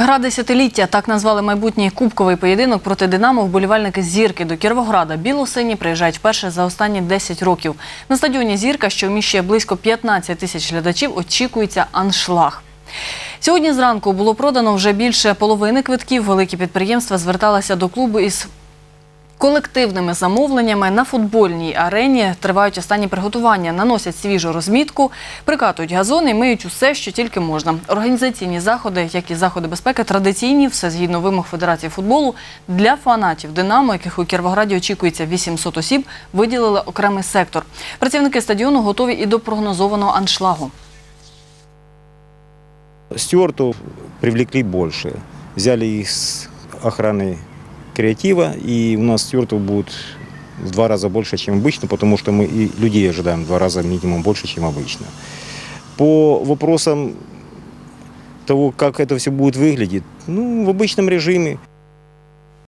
Гра десятиліття так назвали майбутній кубковий поєдинок проти Динамо. Вболівальники зірки до Кіровограда. Білосині приїжджають вперше за останні 10 років. На стадіоні зірка, що вміщує близько 15 тисяч глядачів, очікується аншлаг. Сьогодні зранку було продано вже більше половини квитків. Великі підприємства зверталися до клубу із Колективними замовленнями на футбольній арені тривають останні приготування, наносять свіжу розмітку, прикатують газони і миють усе, що тільки можна. Організаційні заходи, як і заходи безпеки, традиційні, все згідно вимог Федерації футболу. Для фанатів Динамо, яких у Кіровограді очікується 800 осіб, виділили окремий сектор. Працівники стадіону готові і до прогнозованого аншлагу. Стюартов привлекли больше. Взяли их с охраны креатива, и у нас стюартов будет в два раза больше, чем обычно, потому что мы и людей ожидаем в два раза минимум больше, чем обычно. По вопросам того, как это все будет выглядеть, ну, в обычном режиме.